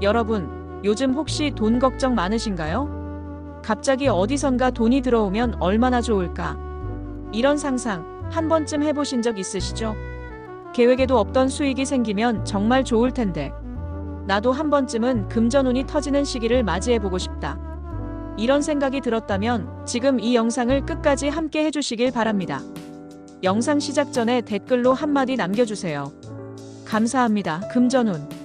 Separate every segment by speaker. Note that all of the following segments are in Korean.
Speaker 1: 여러분, 요즘 혹시 돈 걱정 많으신가요? 갑자기 어디선가 돈이 들어오면 얼마나 좋을까? 이런 상상 한 번쯤 해보신 적 있으시죠? 계획에도 없던 수익이 생기면 정말 좋을 텐데. 나도 한 번쯤은 금전운이 터지는 시기를 맞이해보고 싶다. 이런 생각이 들었다면 지금 이 영상을 끝까지 함께 해주시길 바랍니다. 영상 시작 전에 댓글로 한마디 남겨주세요. 감사합니다. 금전운.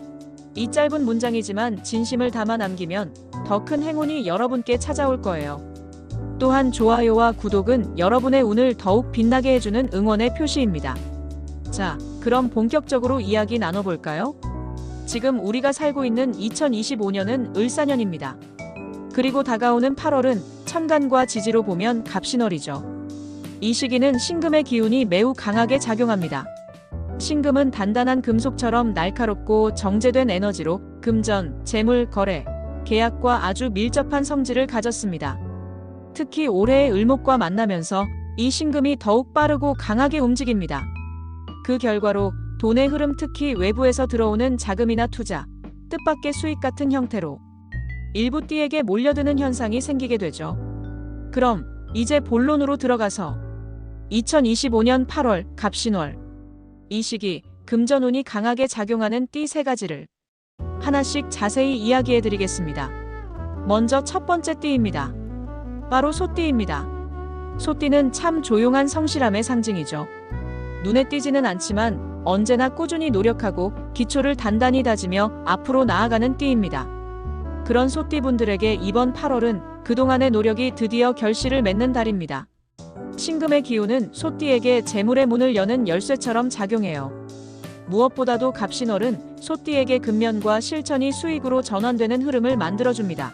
Speaker 1: 이 짧은 문장이지만 진심을 담아 남기면 더 큰 행운이 여러분께 찾아올 거예요. 또한 좋아요와 구독은 여러분의 운을 더욱 빛나게 해주는 응원의 표시입니다. 자, 그럼 본격적으로 이야기 나눠볼까요? 지금 우리가 살고 있는 2025년은 을사년입니다. 그리고 다가오는 8월은 천간과 지지로 보면 갑신월이죠. 이 시기는 신금의 기운이 매우 강하게 작용합니다. 신금은 단단한 금속처럼 날카롭고 정제된 에너지로 금전, 재물, 거래, 계약과 아주 밀접한 성질을 가졌습니다. 특히 올해의 을목과 만나면서 이 신금이 더욱 빠르고 강하게 움직입니다. 그 결과로 돈의 흐름 특히 외부에서 들어오는 자금이나 투자, 뜻밖의 수익 같은 형태로 일부 띠에게 몰려드는 현상이 생기게 되죠. 그럼 이제 본론으로 들어가서 2025년 8월 갑신월 이 시기 금전운이 강하게 작용하는 띠 세 가지를 하나씩 자세히 이야기해 드리겠습니다. 먼저 첫 번째 띠입니다. 바로 소띠입니다. 소띠는 참 조용한 성실함의 상징이죠. 눈에 띄지는 않지만 언제나 꾸준히 노력하고 기초를 단단히 다지며 앞으로 나아가는 띠입니다. 그런 소띠분들에게 이번 8월은 그동안의 노력이 드디어 결실을 맺는 달입니다. 신금의 기운은 소띠에게 재물의 문을 여는 열쇠처럼 작용해요. 무엇보다도 갑신월은 소띠에게 근면과 실천이 수익으로 전환되는 흐름을 만들어줍니다.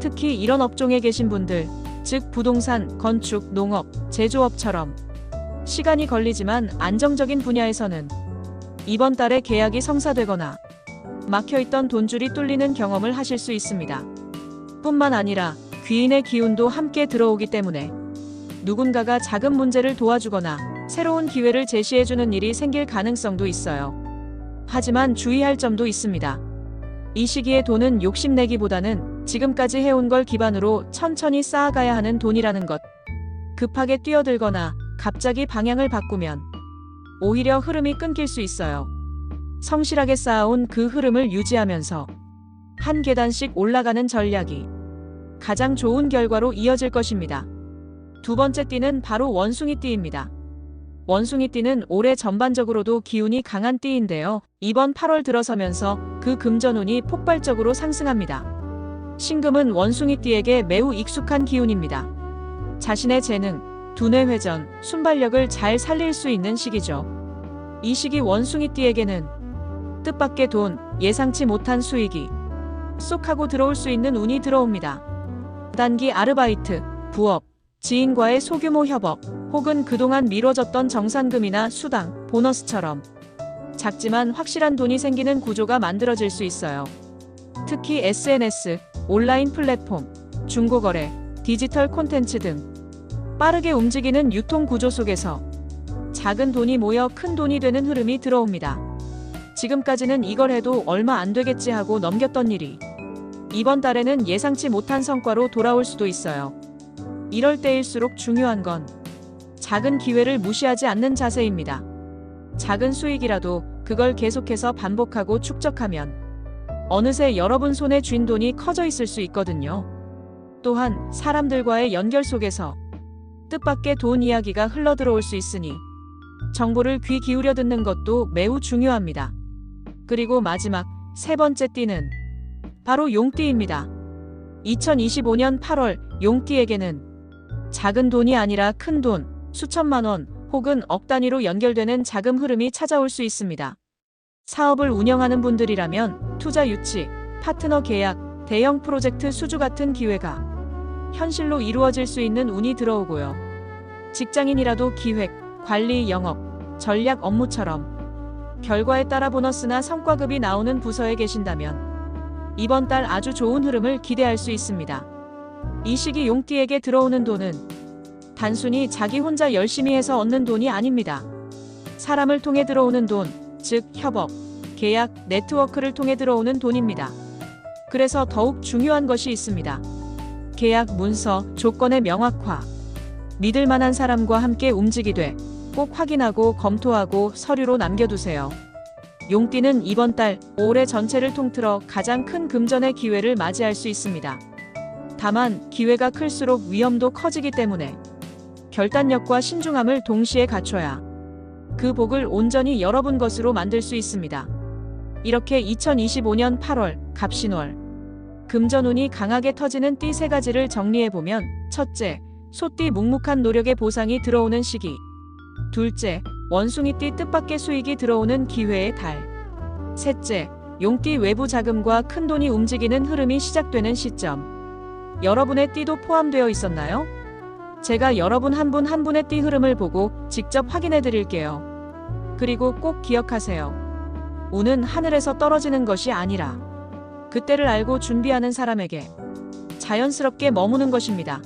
Speaker 1: 특히 이런 업종에 계신 분들, 즉 부동산, 건축, 농업, 제조업처럼 시간이 걸리지만 안정적인 분야에서는 이번 달에 계약이 성사되거나 막혀있던 돈줄이 뚫리는 경험을 하실 수 있습니다. 뿐만 아니라 귀인의 기운도 함께 들어오기 때문에 누군가가 작은 문제를 도와주거나 새로운 기회를 제시해주는 일이 생길 가능성도 있어요. 하지만 주의할 점도 있습니다. 이 시기에 돈은 욕심내기보다는 지금까지 해온 걸 기반으로 천천히 쌓아가야 하는 돈이라는 것. 급하게 뛰어들거나 갑자기 방향을 바꾸면 오히려 흐름이 끊길 수 있어요. 성실하게 쌓아온 그 흐름을 유지하면서 한 계단씩 올라가는 전략이 가장 좋은 결과로 이어질 것입니다. 두 번째 띠는 바로 원숭이 띠입니다. 원숭이 띠는 올해 전반적으로도 기운이 강한 띠인데요. 이번 8월 들어서면서 그 금전운이 폭발적으로 상승합니다. 신금은 원숭이 띠에게 매우 익숙한 기운입니다. 자신의 재능, 두뇌 회전, 순발력을 잘 살릴 수 있는 시기죠. 이 시기 원숭이 띠에게는 뜻밖의 돈, 예상치 못한 수익이 쏙 하고 들어올 수 있는 운이 들어옵니다. 단기 아르바이트, 부업, 지인과의 소규모 협업, 혹은 그동안 미뤄졌던 정산금이나 수당, 보너스처럼 작지만 확실한 돈이 생기는 구조가 만들어질 수 있어요. 특히 SNS, 온라인 플랫폼, 중고거래, 디지털 콘텐츠 등 빠르게 움직이는 유통 구조 속에서 작은 돈이 모여 큰 돈이 되는 흐름이 들어옵니다. 지금까지는 이걸 해도 얼마 안 되겠지 하고 넘겼던 일이 이번 달에는 예상치 못한 성과로 돌아올 수도 있어요. 이럴 때일수록 중요한 건 작은 기회를 무시하지 않는 자세입니다. 작은 수익이라도 그걸 계속해서 반복하고 축적하면 어느새 여러분 손에 쥔 돈이 커져 있을 수 있거든요. 또한 사람들과의 연결 속에서 뜻밖의 돈 이야기가 흘러들어올 수 있으니 정보를 귀 기울여 듣는 것도 매우 중요합니다. 그리고 마지막 세 번째 띠는 바로 용띠입니다. 2025년 8월 용띠에게는 작은 돈이 아니라 큰 돈, 수천만 원 혹은 억 단위로 연결되는 자금 흐름이 찾아올 수 있습니다. 사업을 운영하는 분들이라면 투자 유치, 파트너 계약, 대형 프로젝트 수주 같은 기회가 현실로 이루어질 수 있는 운이 들어오고요. 직장인이라도 기획, 관리, 영업, 전략 업무처럼 결과에 따라 보너스나 성과급이 나오는 부서에 계신다면 이번 달 아주 좋은 흐름을 기대할 수 있습니다. 이 시기 용띠에게 들어오는 돈은 단순히 자기 혼자 열심히 해서 얻는 돈이 아닙니다. 사람을 통해 들어오는 돈, 즉 협업, 계약, 네트워크를 통해 들어오는 돈입니다. 그래서 더욱 중요한 것이 있습니다. 계약 문서, 조건의 명확화. 믿을 만한 사람과 함께 움직이되 꼭 확인하고 검토하고 서류로 남겨두세요. 용띠는 이번 달 올해 전체를 통틀어 가장 큰 금전의 기회를 맞이할 수 있습니다. 다만 기회가 클수록 위험도 커지기 때문에 결단력과 신중함을 동시에 갖춰야 그 복을 온전히 여러분 것으로 만들 수 있습니다. 이렇게 2025년 8월 갑신월 금전운이 강하게 터지는 띠 세 가지를 정리해 보면 첫째, 소띠 묵묵한 노력의 보상이 들어오는 시기. 둘째, 원숭이띠 뜻밖의 수익이 들어오는 기회의 달. 셋째, 용띠 외부 자금과 큰 돈이 움직이는 흐름이 시작되는 시점. 여러분의 띠도 포함되어 있었나요? 제가 여러분 한분한 분의 띠 흐름을 보고 직접 확인해 드릴게요. 그리고 꼭 기억하세요. 운은 하늘에서 떨어지는 것이 아니라 그때를 알고 준비하는 사람에게 자연스럽게 머무는 것입니다.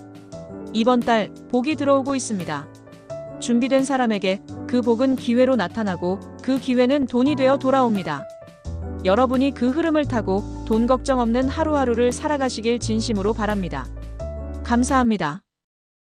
Speaker 1: 이번 달 복이 들어오고 있습니다. 준비된 사람에게 그 복은 기회로 나타나고 그 기회는 돈이 되어 돌아옵니다. 여러분이 그 흐름을 타고 돈 걱정 없는 하루하루를 살아가시길 진심으로 바랍니다. 감사합니다.